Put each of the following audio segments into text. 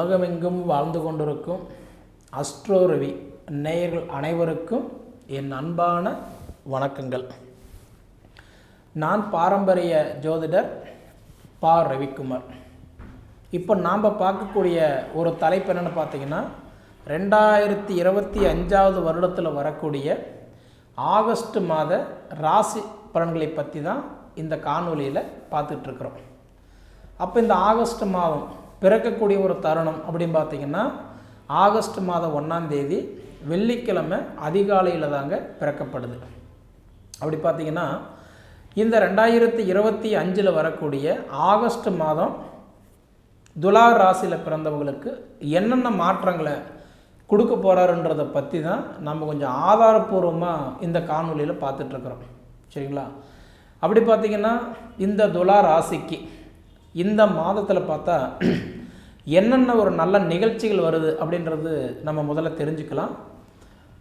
உலகமெங்கும் வாழ்ந்து கொண்டிருக்கும் அஸ்ட்ரோரவி நேயர்கள் அனைவருக்கும் என் அன்பான வணக்கங்கள். நான் பாரம்பரிய ஜோதிடர் பா. ரவிக்குமார். இப்போ நாம் பார்க்கக்கூடிய ஒரு தலைப்பு என்னென்னு பார்த்தீங்கன்னா ரெண்டாயிரத்தி இருபத்தி அஞ்சாவது வருடத்தில் வரக்கூடிய ஆகஸ்ட் மாத ராசி பலன்களை பற்றி தான் இந்த காணொலியில் பார்த்துட்ருக்குறோம் அப்போ இந்த ஆகஸ்ட் மாதம் பிறக்கக்கூடிய ஒரு தருணம் அப்படின்னு பார்த்தீங்கன்னா ஆகஸ்ட் மாதம் ஒன்றாம் தேதி வெள்ளிக்கிழமை அதிகாலையில் தாங்க பிறக்கப்படுது. அப்படி பார்த்தீங்கன்னா இந்த ரெண்டாயிரத்தி இருபத்தி அஞ்சில் வரக்கூடிய ஆகஸ்ட் மாதம் துலா ராசியில் பிறந்தவங்களுக்கு என்னென்ன மாற்றங்களை கொடுக்க போகிறாருன்றதை பற்றி தான் நம்ம கொஞ்சம் ஆதாரப்பூர்வமாக இந்த காணொலியில் பார்த்துட்ருக்குறோம் சரிங்களா? அப்படி பார்த்திங்கன்னா இந்த துலா ராசிக்கு இந்த மாதத்தில் பார்த்தா என்னென்ன ஒரு நல்ல நிகழ்ச்சிகள் வருது அப்படின்றது நம்ம முதல்ல தெரிஞ்சுக்கலாம்.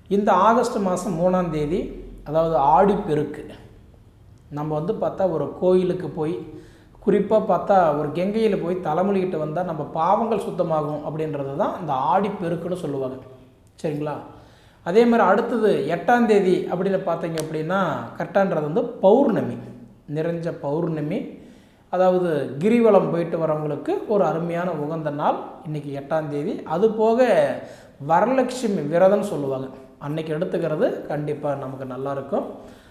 இந்த ஆகஸ்ட் மாதம் மூணாம் தேதி அதாவது ஆடிப்பெருக்கு நம்ம வந்து பார்த்தா ஒரு கோயிலுக்கு போய் குறிப்பாக பார்த்தா ஒரு கெங்கையில் போய் தலைமொழிகிட்ட வந்தால் நம்ம பாவங்கள் சுத்தமாகும் அப்படின்றது தான் இந்த ஆடிப்பெருக்குன்னு சொல்லுவாங்க. சரிங்களா? அதே மாதிரி அடுத்தது எட்டாம் தேதி அப்படின்னு பார்த்தீங்க அப்படின்னா கரெக்டான்றது வந்து பௌர்ணமி. நிறைஞ்ச பௌர்ணமி. அதாவது கிரிவலம் போயிட்டு வரவங்களுக்கு ஒரு அருமையான உகந்த நாள் இன்றைக்கி எட்டாம் தேதி. அது போக வரலட்சுமி விரதம்னு சொல்லுவாங்க. அன்னைக்கு எடுத்துக்கிறது கண்டிப்பாக நமக்கு நல்லா இருக்கும்.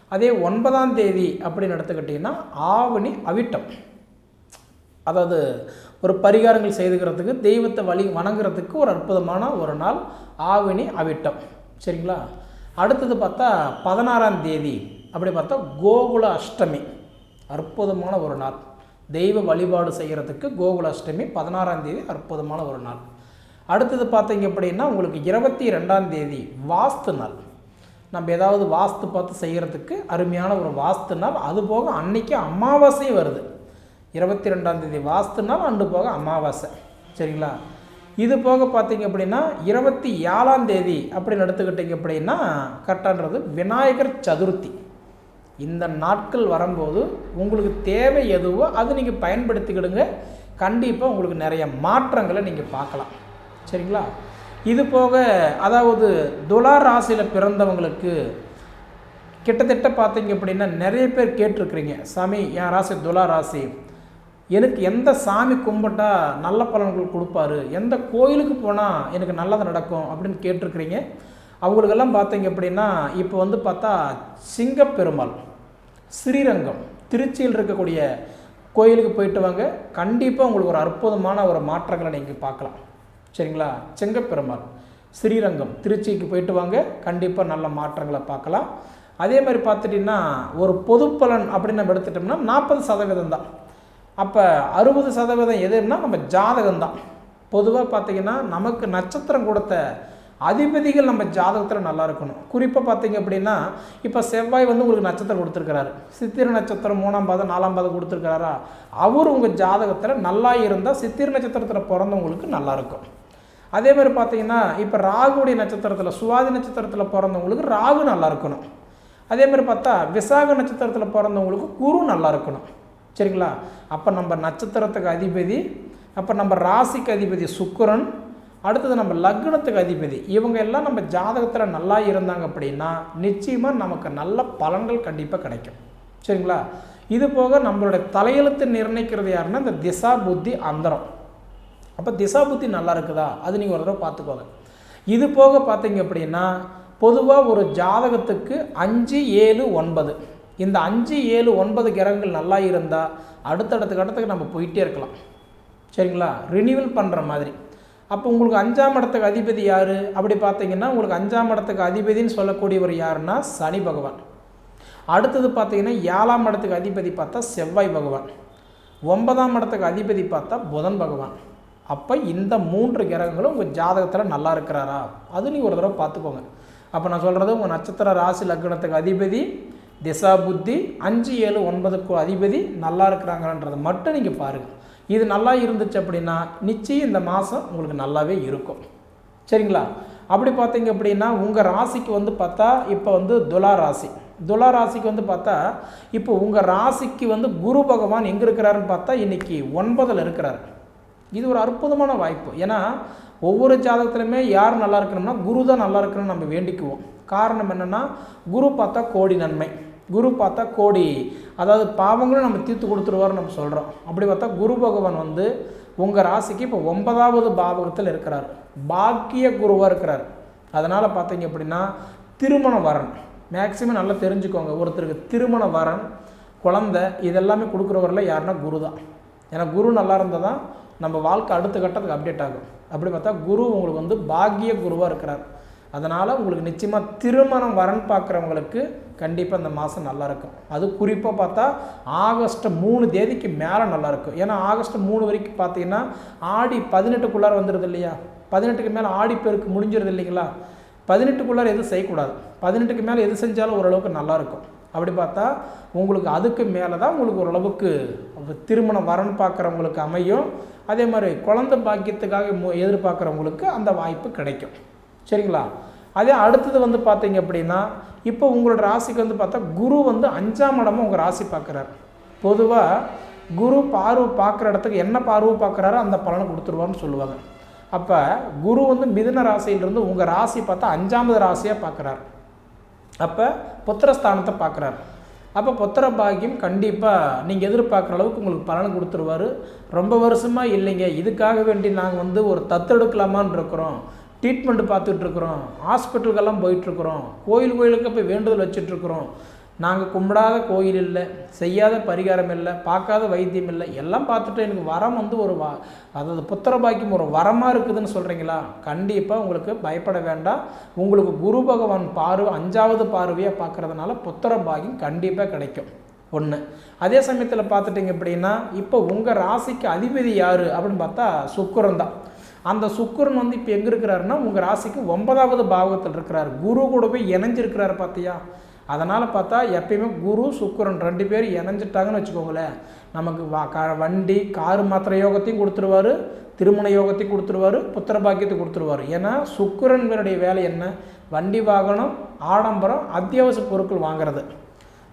அதே ஒன்பதாம் தேதி அப்படின்னு எடுத்துக்கிட்டிங்கன்னா ஆவணி அவிட்டம். அதாவது ஒரு பரிகாரங்கள் செய்துக்கிறதுக்கு தெய்வத்தை வழி வணங்குறதுக்கு ஒரு அற்புதமான ஒரு நாள் ஆவணி அவிட்டம். சரிங்களா? அடுத்தது பார்த்தா பதினாறாம் தேதி. அப்படி பார்த்தா கோகுல அஷ்டமி. அற்புதமான ஒரு நாள். தெய்வ வழிபாடு செய்கிறதுக்கு கோகுல அஷ்டமி பதினாறாம் தேதி அற்புதமான ஒரு நாள். அடுத்தது பார்த்தீங்க அப்படின்னா உங்களுக்கு இருபத்தி ரெண்டாம் தேதி வாஸ்து நாள். நம்ம ஏதாவது வாஸ்து பார்த்து செய்கிறதுக்கு அருமையான ஒரு வாஸ்து நாள். அது போக அன்னைக்கு அமாவாசை வருது. இருபத்தி ரெண்டாம் தேதி வாஸ்து நாள் அண்டு போக அமாவாசை. சரிங்களா? இது போக பார்த்தீங்க அப்படின்னா இருபத்தி ஏழாம் தேதி அப்படின்னு எடுத்துக்கிட்டிங்க அப்படின்னா கரெக்டான்றது விநாயகர் சதுர்த்தி. இந்த நாட்கள் வரும்போது உங்களுக்கு தேவை எதுவோ அது நீங்கள் பயன்படுத்திக்கிடுங்க. கண்டிப்பாக உங்களுக்கு நிறைய மாற்றங்களை நீங்கள் பார்க்கலாம். சரிங்களா? இது போக அதாவது துலா ராசியில் பிறந்தவங்களுக்கு கிட்டத்தட்ட பார்த்தீங்க அப்படின்னா நிறைய பேர் கேட்டிருக்கிறீங்க. சாமி என் ராசி துலா ராசி. எனக்கு எந்த சாமி கும்பிட்டா நல்ல பலன்கள் கொடுப்பாரு? எந்த கோயிலுக்கு போனால் எனக்கு நல்லது நடக்கும் அப்படின்னு கேட்டிருக்கிறீங்க. அவங்களுக்கெல்லாம் பார்த்தீங்க அப்படின்னா இப்போ வந்து பார்த்தா சிங்கப்பெருமாள். ஸ்ரீரங்கம் திருச்சியில் இருக்கக்கூடிய கோயிலுக்கு போயிட்டு வாங்க. கண்டிப்பாக உங்களுக்கு ஒரு அற்புதமான ஒரு மாற்றங்களை நீங்கள் பார்க்கலாம். சரிங்களா? செங்கப்பெருமாள் ஸ்ரீரங்கம் திருச்சிக்கு போயிட்டு வாங்க. கண்டிப்பாக நல்ல மாற்றங்களை பார்க்கலாம். அதே மாதிரி பார்த்துட்டிங்கன்னா ஒரு பொதுப்பலன் அப்படின்னு நம்ம எடுத்துட்டோம்னா நாற்பது சதவீதம் தான். அப்போ அறுபது சதவீதம் எதுன்னா நம்ம ஜாதகம் தான் பொதுவாக பார்த்திங்கன்னா நமக்கு நட்சத்திரம் கொடுத்த அதிபதிகள் நம்ம ஜாதகத்தில் நல்லா இருக்கணும். குறிப்பாக பார்த்தீங்க அப்படின்னா இப்போ செவ்வாய் வந்து உங்களுக்கு நட்சத்திரம் கொடுத்துருக்கிறாரு. சித்திர நட்சத்திரம் மூணாம் பாதம் நாலாம் பாதம் கொடுத்துருக்கிறாரா? அவர் உங்கள் ஜாதகத்தில் நல்லா இருந்தால் சித்திர நட்சத்திரத்தில் பிறந்தவங்களுக்கு நல்லாயிருக்கும் அதே மாதிரி பார்த்தீங்கன்னா இப்போ ராகுடைய நட்சத்திரத்தில் சுவாதி நட்சத்திரத்தில் பிறந்தவங்களுக்கு ராகு நல்லா இருக்கணும். அதே மாதிரி பார்த்தா விசாக நட்சத்திரத்தில் பிறந்தவங்களுக்கு குரு நல்லா இருக்கணும். சரிங்களா? அப்போ நம்ம நட்சத்திரத்துக்கு அதிபதி அப்போ நம்ம ராசிக்கு அதிபதி சுக்கரன் அடுத்தது நம்ம லக்னத்துக்கு அதிபதி. இவங்க எல்லாம் நம்ம ஜாதகத்தில் நல்லா இருந்தாங்க அப்படின்னா நிச்சயமாக நமக்கு நல்ல பலன்கள் கண்டிப்பாக கிடைக்கும். சரிங்களா? இது போக நம்மளுடைய தலையெழுத்து நிர்ணயிக்கிறது யாருன்னா இந்த திசா புத்தி அந்தரம். அப்போ திசா புத்தி நல்லா இருக்குதா? அது நீங்கள் ஒரு தடவை பார்த்துக்கோங்க. இது போக பார்த்தீங்க அப்படின்னா பொதுவாக ஒரு ஜாதகத்துக்கு அஞ்சு ஏழு ஒன்பது. இந்த அஞ்சு ஏழு ஒன்பது கிரகங்கள் நல்லா இருந்தால் அடுத்தடுத்த கட்டத்துக்கு நம்ம போயிட்டே இருக்கலாம். சரிங்களா? ரினியூவல் பண்ணுற மாதிரி. அப்போ உங்களுக்கு அஞ்சாம் இடத்துக்கு அதிபதி யார்? அப்படி பார்த்தீங்கன்னா உங்களுக்கு அஞ்சாம் இடத்துக்கு அதிபதின்னு சொல்லக்கூடியவர் யாருன்னா சனி பகவான். அடுத்தது பார்த்தீங்கன்னா ஏழாம் இடத்துக்கு அதிபதி பார்த்தா செவ்வாய் பகவான். ஒன்பதாம் இடத்துக்கு அதிபதி பார்த்தா புதன் பகவான். அப்போ இந்த மூன்று கிரகங்களும் உங்கள் ஜாதகத்தில் நல்லா இருக்கிறாரா? அது நீங்கள் ஒரு தடவை பார்த்துக்கோங்க. அப்போ நான் சொல்கிறது உங்கள் நட்சத்திர ராசி லக்னத்துக்கு அதிபதி திசா புத்தி அஞ்சு ஏழு ஒன்பதுக்கு அதிபதி நல்லா இருக்கிறாங்கன்றதை மட்டும் நீங்கள் பாருங்கள் இது நல்லா இருந்துச்சு அப்படின்னா நிச்சயம் இந்த மாதம் உங்களுக்கு நல்லாவே இருக்கும். சரிங்களா? அப்படி பார்த்தீங்க அப்படின்னா உங்கள் ராசிக்கு வந்து பார்த்தா இப்போ வந்து துலா ராசி. துலா ராசிக்கு வந்து பார்த்தா இப்போ உங்கள் ராசிக்கு வந்து குரு பகவான் எங்கே இருக்கிறாருன்னு பார்த்தா இன்றைக்கி ஒன்பதில் இருக்கிறார். இது ஒரு அற்புதமான வாய்ப்பு. ஏன்னா ஒவ்வொரு ஜாதகத்துலையுமே யார் நல்லா இருக்கணும்னா குரு தான் நல்லா இருக்கணும்னு நம்ம வேண்டிக்குவோம். காரணம் என்னென்னா குரு பார்த்தா கோடி நன்மை. குரு பார்த்தா கோடி அதாவது பாவங்களும் நம்ம தீர்த்து கொடுத்துருவாருன்னு நம்ம சொல்கிறோம் அப்படி பார்த்தா குரு பகவான் வந்து உங்கள் ராசிக்கு இப்போ ஒன்பதாவது பாவகத்தில் இருக்கிறார். பாக்கிய குருவாக இருக்கிறார். அதனால் பார்த்தீங்க அப்படின்னா திருமண வரன். மேக்சிமம் நல்லா தெரிஞ்சுக்கோங்க. ஒருத்தருக்கு திருமண வரன் குழந்தை இதெல்லாமே கொடுக்குறவரில் யாருன்னா குரு தான். ஏன்னா குரு நல்லா இருந்தால் தான் நம்ம வாழ்க்கை அடுத்த கட்டத்துக்கு அப்டேட் ஆகும். அப்படி பார்த்தா குரு உங்களுக்கு வந்து பாக்கிய குருவாக இருக்கிறார். அதனால் உங்களுக்கு நிச்சயமாக திருமணம் வரன் பார்க்குறவங்களுக்கு கண்டிப்பாக இந்த மாதம் நல்லாயிருக்கும். அது குறிப்பாக பார்த்தா ஆகஸ்ட் மூணு தேதிக்கு மேலே நல்லாயிருக்கும். ஏன்னா ஆகஸ்ட் மூணு வரைக்கும் பார்த்தீங்கன்னா ஆடி பதினெட்டுக்குள்ளார வந்துடுது இல்லையா? பதினெட்டுக்கு மேலே ஆடிப்பெருக்கு முடிஞ்சிருது இல்லைங்களா? பதினெட்டுக்குள்ளார எதுவும் செய்யக்கூடாது. பதினெட்டுக்கு மேலே எது செஞ்சாலும் ஓரளவுக்கு நல்லாயிருக்கும். அப்படி பார்த்தா உங்களுக்கு அதுக்கு மேலே தான் உங்களுக்கு ஓரளவுக்கு திருமணம் வரன்னு பார்க்குறவங்களுக்கு அமையும். அதே மாதிரி குழந்தை பாக்கியத்துக்காக மு எதிர்பார்க்குறவங்களுக்கு அந்த வாய்ப்பு கிடைக்கும். சரிங்களா? அதே அடுத்தது வந்து பார்த்தீங்க அப்படின்னா இப்போ உங்களோட ராசிக்கு வந்து பார்த்தா குரு வந்து அஞ்சாம் இடமும் உங்கள் ராசி பார்க்குறாரு. பொதுவாக குரு பார்வை பார்க்குற இடத்துக்கு என்ன பார்வை பார்க்குறாரோ அந்த பலனை கொடுத்துருவான்னு சொல்லுவாங்க. அப்போ குரு வந்து மிதுன ராசியிலிருந்து உங்கள் ராசி பார்த்தா அஞ்சாவது ராசியாக பார்க்குறாரு. அப்போ புத்திரஸ்தானத்தை பார்க்குறாரு. அப்போ புத்திர பாக்கியம் கண்டிப்பாக நீங்கள் எதிர்பார்க்குற அளவுக்கு உங்களுக்கு பலன் கொடுத்துருவாரு. ரொம்ப வருஷமாக இல்லைங்க. இதுக்காக வேண்டி நாங்கள் வந்து ஒரு தத்தெடுக்கலாமான்னு இருக்கிறோம். ட்ரீட்மெண்ட் பார்த்துட்ருக்குறோம். ஹாஸ்பிட்டலுக்கெல்லாம் போயிட்டுருக்குறோம் கோயில் கோயிலுக்கு போய் வேண்டுதல் வச்சிட்ருக்குறோம். நாங்கள் கும்பிடாத கோயில் இல்லை செய்யாத பரிகாரம் இல்லை பார்க்காத வைத்தியம் இல்லை எல்லாம் பார்த்துட்டு எனக்கு வரம் வந்து ஒரு வா அதாவது புத்திர பாக்கியம் ஒரு வரமாக இருக்குதுன்னு சொல்கிறீங்களா கண்டிப்பாக உங்களுக்கு பயப்பட வேண்டாம். உங்களுக்கு குரு பகவான் பார்வை அஞ்சாவது பார்வையாக பார்க்குறதுனால புத்திர பாக்கியம் கண்டிப்பாக கிடைக்கும். ஒன்று அதே சமயத்தில் பார்த்துட்டிங்க அப்படின்னா இப்போ உங்கள் ராசிக்கு அதிபதி யார் அப்படின்னு பார்த்தா சுக்கரம் தான். அந்த சுக்கரன் வந்து இப்போ எங்கே இருக்கிறாருன்னா உங்கள் ராசிக்கு ஒன்பதாவது பாவத்தில் இருக்கிறார். குரு கூட போய் இணைஞ்சிருக்கிறாரு பார்த்தியா அதனால் பார்த்தா எப்பயுமே குரு சுக்கரன் ரெண்டு பேரும் இணைஞ்சிட்டாங்கன்னு வச்சுக்கோங்களேன். நமக்கு வா க வண்டி காரு மாத்திர யோகத்தையும் கொடுத்துருவாரு திருமண யோகத்தையும் கொடுத்துருவாரு புத்திர பாக்கியத்தை கொடுத்துருவாரு. ஏன்னா சுக்கரனுடைய வேலை என்ன? வண்டி வாகனம் ஆடம்பரம் அத்தியாவசிய பொருட்கள் வாங்குறது.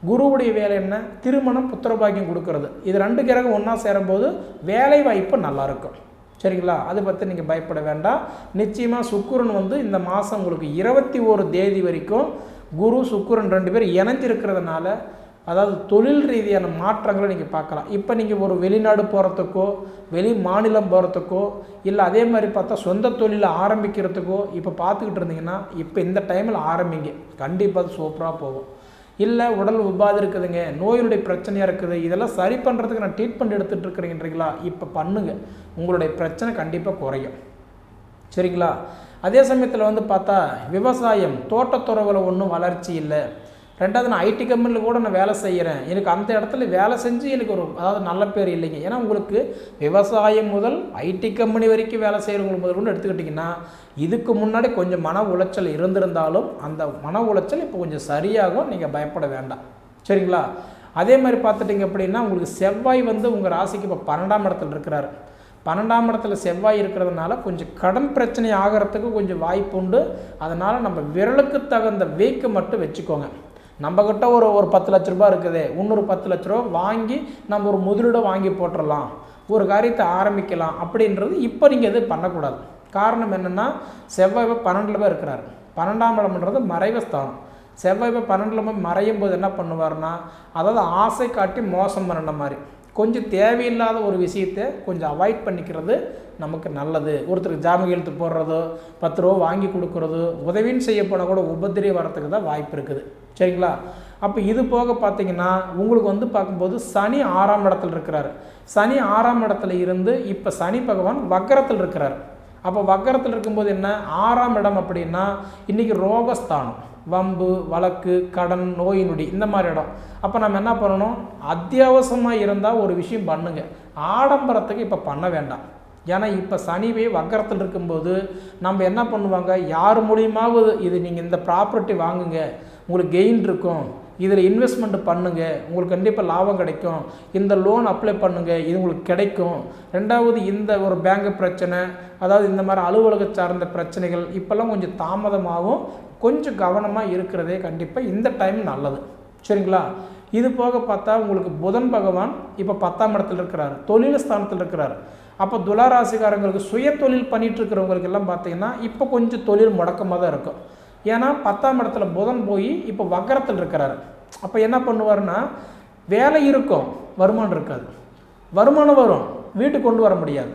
குருவுடைய வேலை என்ன? திருமணம் புத்திர பாக்கியம் கொடுக்கறது. இது ரெண்டு கிரகம் ஒன்றா சேரும்போது வேலை வாய்ப்பு நல்லாயிருக்கும் சரிங்களா? அதை பற்றி நீங்கள் பயப்பட வேண்டாம். நிச்சயமாக சுக்குரன் வந்து இந்த மாதம் உங்களுக்கு இருபத்தி ஒரு தேதி வரைக்கும் குரு சுக்குரன் ரெண்டு பேர் இணைஞ்சிருக்கிறதுனால அதாவது தொழில் ரீதியான மாற்றங்களை நீங்கள் பார்க்கலாம். இப்போ நீங்கள் ஒரு வெளிநாடு போகிறதுக்கோ வெளி மாநிலம் போகிறதுக்கோ இல்லை அதே மாதிரி பார்த்தா சொந்த தொழிலை ஆரம்பிக்கிறதுக்கோ இப்போ பார்த்துக்கிட்டு இருந்தீங்கன்னா இப்போ இந்த டைமில் ஆரம்பிங்க. கண்டிப்பாக அது சூப்பராக போகும். இல்லை உடல் உபாதி இருக்குதுங்க நோயினுடைய பிரச்சனையாக இருக்குது இதெல்லாம் சரி பண்ணுறதுக்கு நான் ட்ரீட்மெண்ட் எடுத்துகிட்டு இருக்கிறீங்கன்றீங்களா இப்போ பண்ணுங்கள் உங்களுடைய பிரச்சனை கண்டிப்பாக குறையும். சரிங்களா? அதே சமயத்தில் வந்து பார்த்தா விவசாயம் தோட்டத்துறவில் ஒன்றும் வளர்ச்சி இல்லை. ரெண்டாவது நான் ஐடி கம்பெனியில் கூட நான் வேலை செய்கிறேன் எனக்கு அந்த இடத்துல வேலை செஞ்சு எனக்கு ஒரு அதாவது நல்ல பேர் இல்லைங்க. ஏன்னா உங்களுக்கு விவசாயம் முதல் ஐடி கம்பெனி வரைக்கும் வேலை செய்கிறவங்களுக்கு முதல் கொண்டு எடுத்துக்கிட்டிங்கன்னா இதுக்கு முன்னாடி கொஞ்சம் மன உளைச்சல் இருந்திருந்தாலும் அந்த மன உளைச்சல் இப்போ கொஞ்சம் சரியாகும். நீங்கள் பயப்பட வேண்டாம். சரிங்களா? அதே மாதிரி பார்த்துட்டிங்க அப்படின்னா உங்களுக்கு செவ்வாய் வந்து உங்கள் ராசிக்கு இப்போ பன்னெண்டாம் இடத்துல இருக்கிறாரு. பன்னெண்டாம் இடத்துல செவ்வாய் இருக்கிறதுனால கொஞ்சம் கடன் பிரச்சனை ஆகிறதுக்கு கொஞ்சம் வாய்ப்பு உண்டு. அதனால் நம்ம விரலுக்கு தகுந்த வீக்கு மட்டும் வச்சுக்கோங்க. நம்மக்கிட்ட ஒரு ஒரு பத்து லட்ச ரூபா இருக்குது இன்னொரு பத்து லட்ச ரூபா வாங்கி நம்ம ஒரு முதலீடை வாங்கி போட்டுடலாம் ஒரு காரியத்தை ஆரம்பிக்கலாம் அப்படின்றது இப்போ நீங்கள் எதுவும் பண்ணக்கூடாது. காரணம் என்னென்னா செவ்வாய் பன்னெண்டில் போய் இருக்கிறார். பன்னெண்டாம் இடம்ன்றது மறைவு ஸ்தானம். செவ்வாய் போய் பன்னெண்டில் போய் மறையும் போது என்ன பண்ணுவார்னா அதாவது ஆசை காட்டி மோசம் பண்ணின மாதிரி. கொஞ்சம் தேவையில்லாத ஒரு விஷயத்தை கொஞ்சம் அவாய்ட் பண்ணிக்கிறது நமக்கு நல்லது. ஒருத்தருக்கு ஜாமீன் எழுத்து போடுறதோ பத்து ரூபா வாங்கி கொடுக்குறதோ உதவின்னு செய்யப்போனால் கூட உபத்திரி வரத்துக்கு தான் வாய்ப்பு இருக்குது. சரிங்களா? அப்போ இது போக பார்த்தீங்கன்னா உங்களுக்கு வந்து பார்க்கும்போது சனி ஆறாம் இடத்துல இருக்கிறார். சனி ஆறாம் இடத்துல இருந்து இப்போ சனி பகவான் வக்கரத்தில் இருக்கிறார். அப்போ வக்கரத்தில் இருக்கும்போது என்ன? ஆறாம் இடம் அப்படின்னா இன்றைக்கி ரோகஸ்தானம். வம்பு வழக்கு கடன் நோய் நொடி இந்த மாதிரி இடம். அப்போ நம்ம என்ன பண்ணணும்? அத்தியாவசியமாக இருந்தால் ஒரு விஷயம் பண்ணுங்க. ஆடம்பரத்துக்கு இப்போ பண்ண வேண்டாம். ஏன்னா இப்போ சனிவே வக்கரத்தில் இருக்கும்போது நம்ம என்ன பண்ணுவாங்க? யார் மூலியமாவது இது நீங்கள் இந்த ப்ராப்பர்ட்டி வாங்குங்க. உங்களுக்கு கெயின் இருக்கும். இதில் இன்வெஸ்ட்மெண்ட் பண்ணுங்கள் உங்களுக்கு கண்டிப்பாக லாபம் கிடைக்கும். இந்த லோன் அப்ளை பண்ணுங்கள் இது உங்களுக்கு கிடைக்கும். ரெண்டாவது இந்த ஒரு பேங்க் பிரச்சனை அதாவது இந்த மாதிரி அலுவலக சார்ந்த பிரச்சனைகள் இப்போல்லாம் கொஞ்சம் தாமதமாகவும் கொஞ்சம் கவனமாக இருக்கிறதே கண்டிப்பாக இந்த டைம் நல்லது. சரிங்களா? இது போக பார்த்தா உங்களுக்கு புதன் பகவான் இப்போ பத்தாம் இடத்துல இருக்கிறார். தொழில் ஸ்தானத்தில் இருக்கிறார். அப்போ துளாராசிக்காரங்களுக்கு சுய தொழில் பண்ணிட்டு இருக்கிறவங்களுக்கு எல்லாம் பார்த்தீங்கன்னா இப்போ கொஞ்சம் தொழில் முடக்கமாக தான் இருக்கும். ஏன்னா பத்தாம் இடத்துல புதன் போய் இப்போ வக்கரத்தில் இருக்கிறாரு. அப்போ என்ன பண்ணுவார்னா வேலை இருக்கும் வருமானம் இருக்காது. வருமானம் வரும் வீட்டுக்கு கொண்டு வர முடியாது.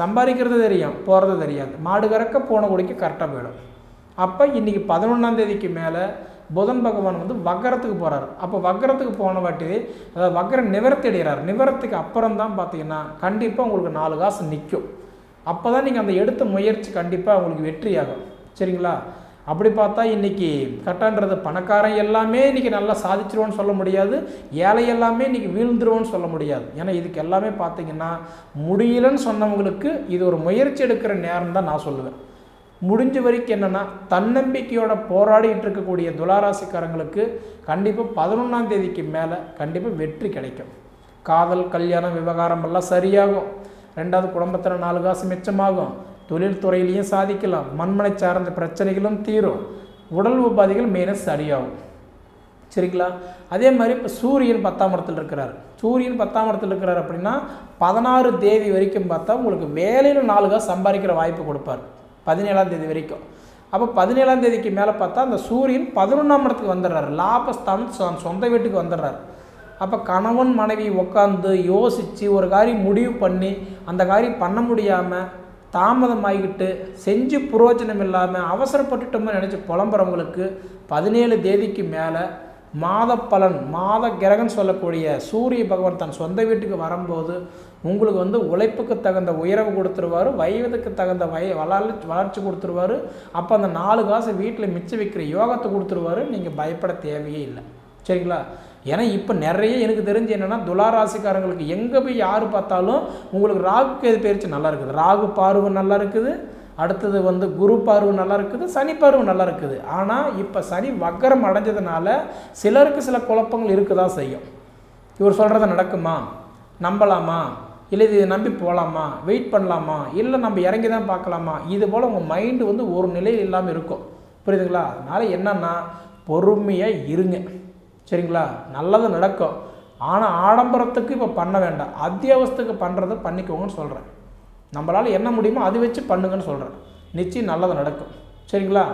சம்பாதிக்கிறது தெரியும் போகிறது தெரியாது. மாடு கறக்க போன குடிக்க கரெக்டாக போயிடும். அப்போ இன்றைக்கி பதினொன்றாம் தேதிக்கு மேலே புதன் பகவான் வந்து வக்கரத்துக்கு போகிறார் அப்போ வக்கரத்துக்கு போன வாட்டி அதாவது வக்கர நிவர்த்தி அடைகிறார். நிவரத்துக்கு அப்புறம் தான் பார்த்தீங்கன்னா கண்டிப்பாக உங்களுக்கு நாலு காசு நிற்கும் அப்போ தான் நீங்கள் அந்த எடுத்த முயற்சி கண்டிப்பாக உங்களுக்கு வெற்றியாகும். சரிங்களா? அப்படி பார்த்தா இன்றைக்கி கரெக்டான்றது பணக்காரன் எல்லாமே இன்றைக்கி நல்லா சாதிச்சிருவோன்னு சொல்ல முடியாது. ஏழை எல்லாமே இன்றைக்கி வீழ்ந்துருவோன்னு சொல்ல முடியாது. ஏன்னா இதுக்கு எல்லாமே பார்த்தீங்கன்னா முடியலன்னு சொன்னவங்களுக்கு இது ஒரு முயற்சி எடுக்கிற நேரம் தான் நான் சொல்லுவேன். முடிஞ்ச வரைக்கும் என்னென்னா தன்னம்பிக்கையோட போராடிட்டு இருக்கக்கூடிய துளாராசிக்காரங்களுக்கு கண்டிப்பாக பதினொன்றாம் தேதிக்கு மேலே கண்டிப்பாக வெற்றி கிடைக்கும். காதல் கல்யாணம் விவகாரம் எல்லாம் சரியாகும். ரெண்டாவது குடும்பத்தில் நாலு காசு மிச்சமாகும். தொழில்துறையிலையும் சாதிக்கலாம். மண்மனை சார்ந்த பிரச்சனைகளும் தீரும். உடல் உபாதைகள் மெயினாக சரியாகும். சரிங்களா? அதே மாதிரி இப்போ சூரியன் பத்தாம் இடத்துல இருக்கிறார். சூரியன் பத்தாம் இடத்துல இருக்கிறார் அப்படின்னா பதினாறு தேதி வரைக்கும் பார்த்தா உங்களுக்கு வேலையில் நாலு காசு சம்பாதிக்கிற வாய்ப்பு கொடுப்பார். பதினேழாம் தேதி வரைக்கும். அப்போ பதினேழாம் தேதிக்கு மேலே பார்த்தா அந்த சூரியன் பதினொன்றாம் இடத்துக்கு வந்துடுறாரு. லாபஸ்தானம் சொந்த வீட்டுக்கு வந்துடுறாரு. அப்போ கணவன் மனைவி உட்காந்து யோசித்து ஒரு காரியம் முடிவு பண்ணி அந்த காரியம் பண்ண முடியாமல் தாமதமாகிக்கிட்டு செஞ்சு புரோஜனம் இல்லாமல் அவசரப்பட்டுட்டோம்னு நினச்சி புலம்புறவங்களுக்கு பதினேழு தேதிக்கு மேலே மாத பலன் மாத கிரகன் சொல்லக்கூடிய சூரிய பகவான் தன் சொந்த வீட்டுக்கு வரும்போது உங்களுக்கு வந்து உழைப்புக்கு தகுந்த உயர்வு கொடுத்துருவாரு வயதுக்கு தகுந்த வய வளர்ச்சி வளர்ச்சி கொடுத்துருவாரு. அப்போ அந்த நாலு காசு வீட்டில் மிச்சம் வைக்கிற யோகத்தை கொடுத்துருவாரு. நீங்கள் பயப்பட தேவையே இல்லை. சரிங்களா? ஏன்னா இப்போ நிறைய எனக்கு தெரிஞ்சு என்னென்னா துளாராசிக்காரங்களுக்கு எங்கே போய் யார் பார்த்தாலும் உங்களுக்கு ராகு கேது பயிற்சி நல்லா இருக்குது. ராகு பார்வை நல்லா இருக்குது. அடுத்தது வந்து குரு பார்வை நல்லா இருக்குது சனி பார்வை நல்லா இருக்குது. ஆனால் இப்போ சனி வக்கரம் அடைஞ்சதுனால சிலருக்கு சில குழப்பங்கள் இருக்க தான் செய்யும். இவர் சொல்கிறத நடக்குமா? நம்பலாமா? இல்லை இது நம்பி போகலாமா வெயிட் பண்ணலாமா? இல்லை நம்ம இறங்கி தான் பார்க்கலாமா? இது போல் உங்கள் மைண்டு வந்து ஒரு நிலையில் இல்லாமல் இருக்கும். புரியுதுங்களா? அதனால் என்னன்னா பொறுமையாக இருங்க. சரிங்களா? நல்லது நடக்கும். ஆனால் ஆடம்பரத்துக்கு இப்போ பண்ண வேண்டாம். அத்தியாவசியத்துக்கு பண்ணுறதை பண்ணிக்கோங்கன்னு சொல்கிறேன் நம்மளால் என்ன முடியுமோ அது வச்சு பண்ணுங்கன்னு சொல்கிறேன் நிச்சயம் நல்லது நடக்கும். சரிங்களா?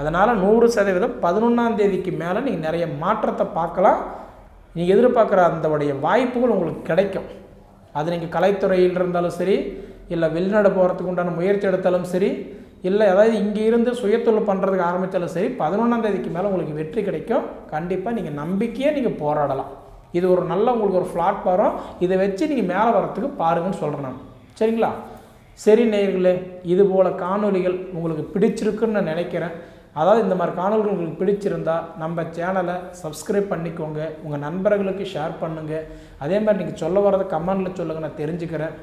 அதனால் நூறு சதவீதம் பதினொன்றாம் தேதிக்கு மேலே நீங்கள் நிறைய மாற்றத்தை பார்க்கலாம். நீங்கள் எதிர்பார்க்குற அந்தவுடைய வாய்ப்புகள் உங்களுக்கு கிடைக்கும். அது நீங்கள் கலைத்துறையில் இருந்தாலும் சரி இல்லை வெளிநாடு போகிறதுக்கு உண்டான முயற்சி எடுத்தாலும் சரி இல்லை அதாவது இங்கே இருந்து சுயத்தொழில் பண்ணுறதுக்கு ஆரம்பித்தாலும் சரி பதினொன்றாம் தேதிக்கு மேலே உங்களுக்கு வெற்றி கிடைக்கும். கண்டிப்பாக நீங்கள் நம்பிக்கையே நீங்கள் போராடலாம். இது ஒரு நல்ல உங்களுக்கு ஒரு ஃப்ளாட் வரும் இதை வச்சு நீங்கள் மேலே வரத்துக்கு பாருங்கன்னு சொல்கிறேன் நான். சரிங்களா? சரி நேயர்களே இது போல் காணொளிகள் உங்களுக்கு பிடிச்சிருக்குன்னு நான் நினைக்கிறேன். அதாவது இந்த மாதிரி காணொளிகள் உங்களுக்கு பிடிச்சிருந்தா நம்ம சேனலை சப்ஸ்கிரைப் பண்ணிக்கோங்க. உங்கள் நண்பர்களுக்கு ஷேர் பண்ணுங்கள் அதே மாதிரி நீங்கள் சொல்ல வரத கமெண்டில் சொல்லுங்கள் நான் தெரிஞ்சுக்கிறேன்.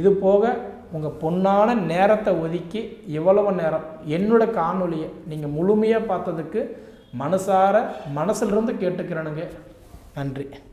இது போக உங்கள் பொன்னான நேரத்தை ஒதுக்கி இவ்வளவு நேரம் என்னோட காணொலியை நீங்கள் முழுமையாக பார்த்ததுக்கு மனசார மனசிலிருந்து கேட்டுக்கிறேனுங்க. நன்றி.